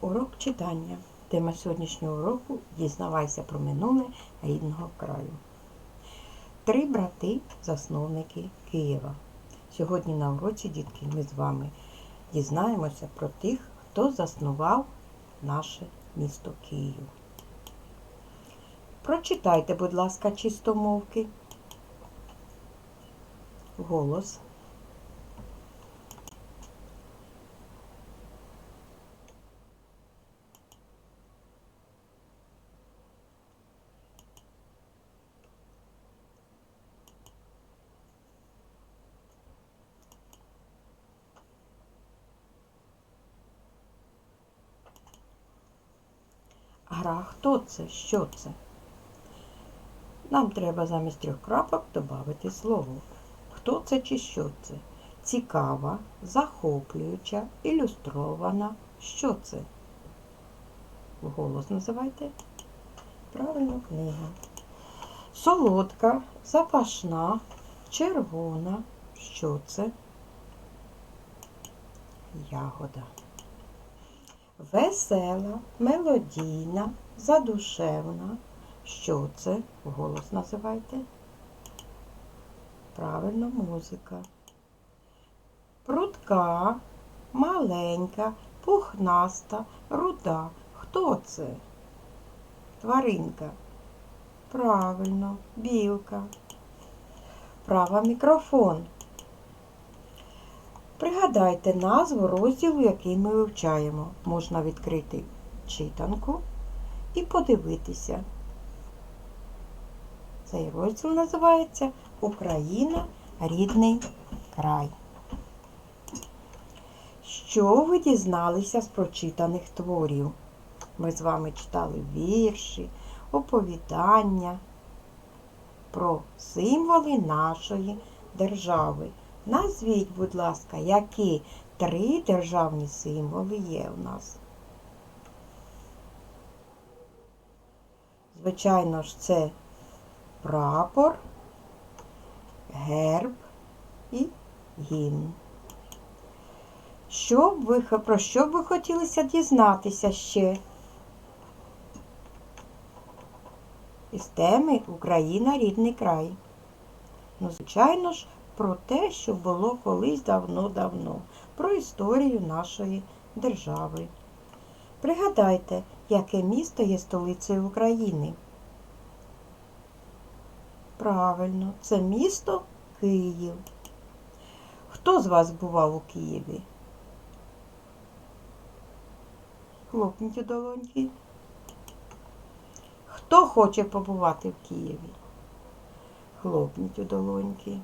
Урок читання. Тема сьогоднішнього уроку Дізнавайся про минуле рідного краю. Три брати засновники Києва. Сьогодні на уроці, дітки, ми з вами дізнаємося про тих, хто заснував наше місто Київ. Прочитайте, будь ласка, чистомовки. Голос. Гра хто це? Що це? Нам треба замість трьох крапок додати слово. Хто це чи що це? Цікава, захоплююча, ілюстрована. Що це? Вголос називайте. Правильно, книга. Солодка, запашна, червона. Що це? Ягода. Весела, мелодійна, задушевна. Що це? Голос називайте. Правильно, музика. Прудка, маленька, пухнаста, руда. Хто це? Тваринка. Правильно, білка. Права мікрофон. Пригадайте назву розділу, який ми вивчаємо. Можна відкрити читанку і подивитися. Цей розділ називається Україна рідний край. Що ви дізналися з прочитаних творів? Ми з вами читали вірші, оповідання про символи нашої держави. Назвіть, будь ласка, які три державні символи є у нас. Звичайно ж, це прапор, герб і гімн. Що ви, про що б ви хотілося дізнатися ще? Із теми Україна рідний край. Ну, звичайно ж, про те, що було колись давно-давно, про історію нашої держави. Пригадайте, яке місто є столицею України. Правильно, це місто Київ. Хто з вас бував у Києві? Хлопніть у долоньки. Хто хоче побувати в Києві? Хлопніть у долоньки.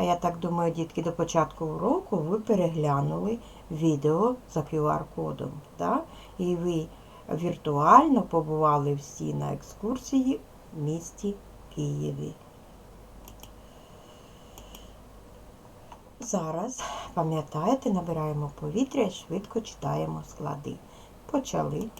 А я так думаю, дітки, до початку уроку ви переглянули відео за QR-кодом. Да? І ви віртуально побували всі на екскурсії в місті Києві. Зараз, пам'ятаєте, набираємо повітря і швидко читаємо склади. Почали.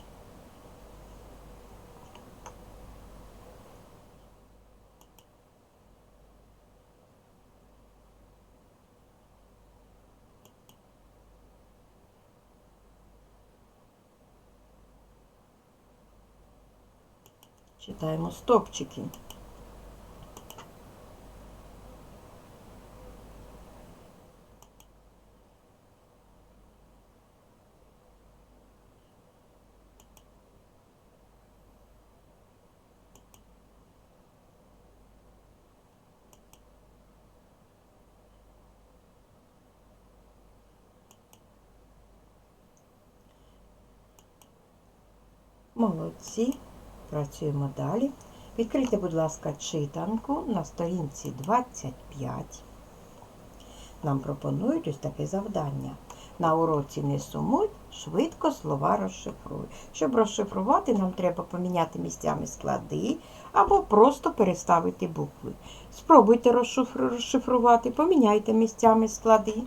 Читаємо стопчики. Молодці. Працюємо далі. Відкрийте, будь ласка, читанку на сторінці 25. Нам пропонують ось таке завдання. На уроці не сумуй, швидко слова розшифруй. Щоб розшифрувати, нам треба поміняти місцями склади або просто переставити букви. Спробуйте розшифрувати, поміняйте місцями склади.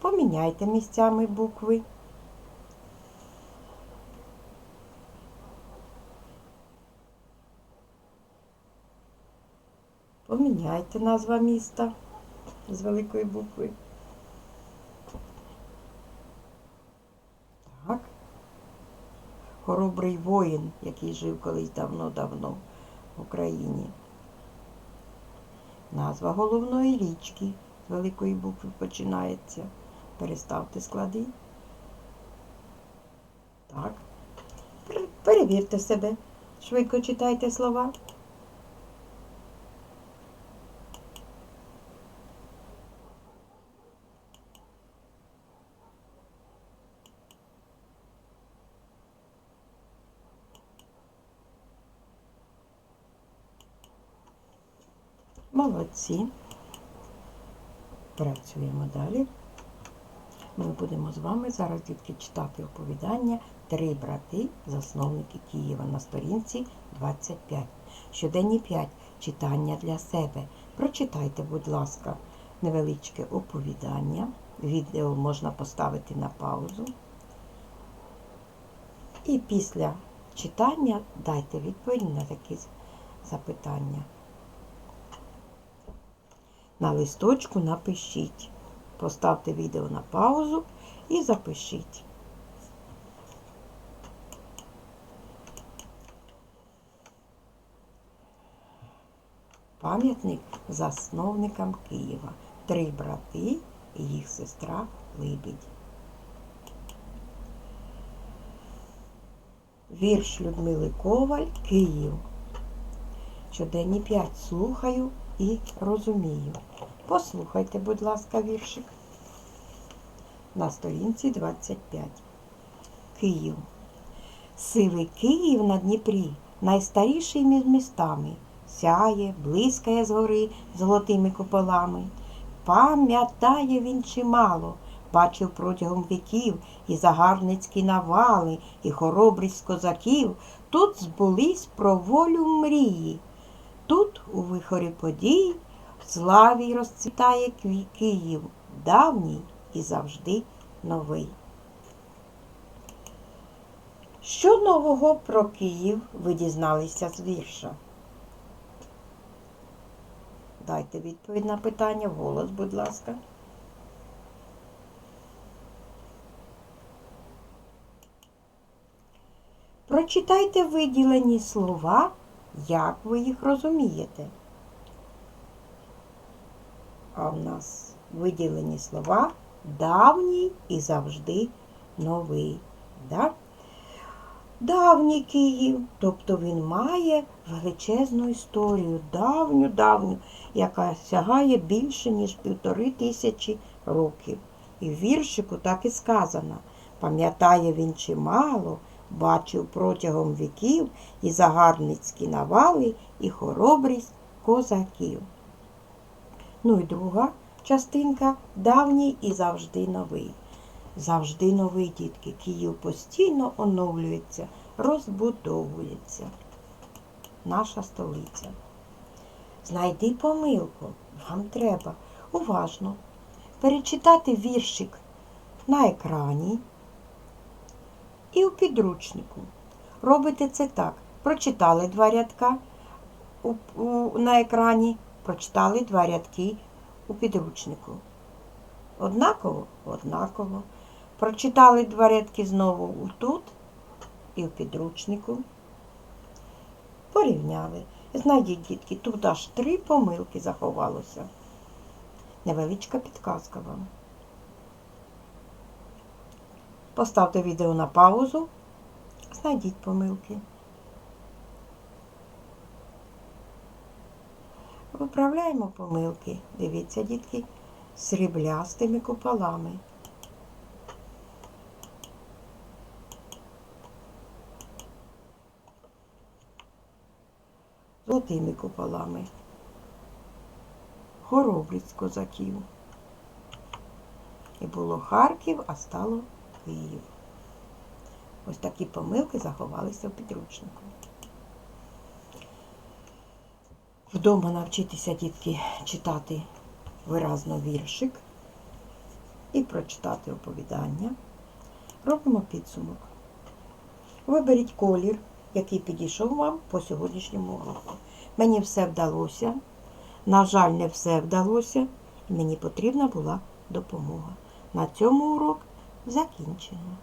Поміняйте місцями букви. Міняйте назва міста з великої букви. Так. Хоробрий воїн, який жив колись давно-давно в Україні. Назва головної річки з великої букви починається. Переставте склади. Так. Перевірте себе. Швидко читайте слова. Молодці. Працюємо далі. Ми будемо з вами зараз дітки читати оповідання Три брати, засновники Києва на сторінці 25. Щоденні 5. Читання для себе. Прочитайте, будь ласка, невеличке оповідання. Відео можна поставити на паузу. І після читання дайте відповідь на такі запитання. На листочку напишіть. Поставте відео на паузу і запишіть. Пам'ятник засновникам Києва. Три брати і їх сестра Либідь. Вірш Людмили Коваль Київ. Щоденні п'ять слухаю і розумію. Послухайте, будь ласка, віршик. На сторінці 25. Київ. Сивий Київ на Дніпрі, найстаріший між містами, сяє, блискає згори золотими куполами. Пам'ятає він чимало, бачив протягом віків і загарбницькі навали, і хоробрість козаків. Тут збулись про волю мрії. Тут, у вихорі подій, в славі розцвітає Київ, давній і завжди новий. Що нового про Київ ви дізналися з вірша? Дайте відповідь на питання, голос, будь ласка. Прочитайте виділені слова, як ви їх розумієте. А в нас виділені слова давній і завжди новий. Да? Давній Київ, тобто він має величезну історію, давню, давню, яка сягає більше, ніж півтори тисячі років. І в віршику так і сказано. Пам'ятає він чимало, бачив протягом віків і загарбницькі навали, і хоробрість козаків. Ну і друга частинка давній і завжди новий. Завжди новий, дітки. Київ постійно оновлюється, розбудовується. Наша столиця. Знайди помилку. Вам треба уважно перечитати віршик на екрані і у підручнику. Робите це так. Прочитали два рядка у, у, на екрані, прочитали два рядки у підручнику. Однаково? Однаково. Прочитали два рядки знову тут і в підручнику. Порівняли. Знайдіть, дітки, тут аж три помилки заховалося. Невеличка підказка вам. Поставте відео на паузу. Знайдіть помилки. Виправляємо помилки. Дивіться, дітки, сріблястими куполами. Золотими куполами. Хоробрість козаків. І було Харків, а стало Київ. Ось такі помилки заховалися в підручнику. Вдома навчитися дітки читати виразно віршик і прочитати оповідання. Робимо підсумок. Виберіть колір, який підійшов вам по сьогоднішньому уроку. Мені все вдалося. На жаль, не все вдалося. Мені потрібна була допомога. На цьому урок закінчено.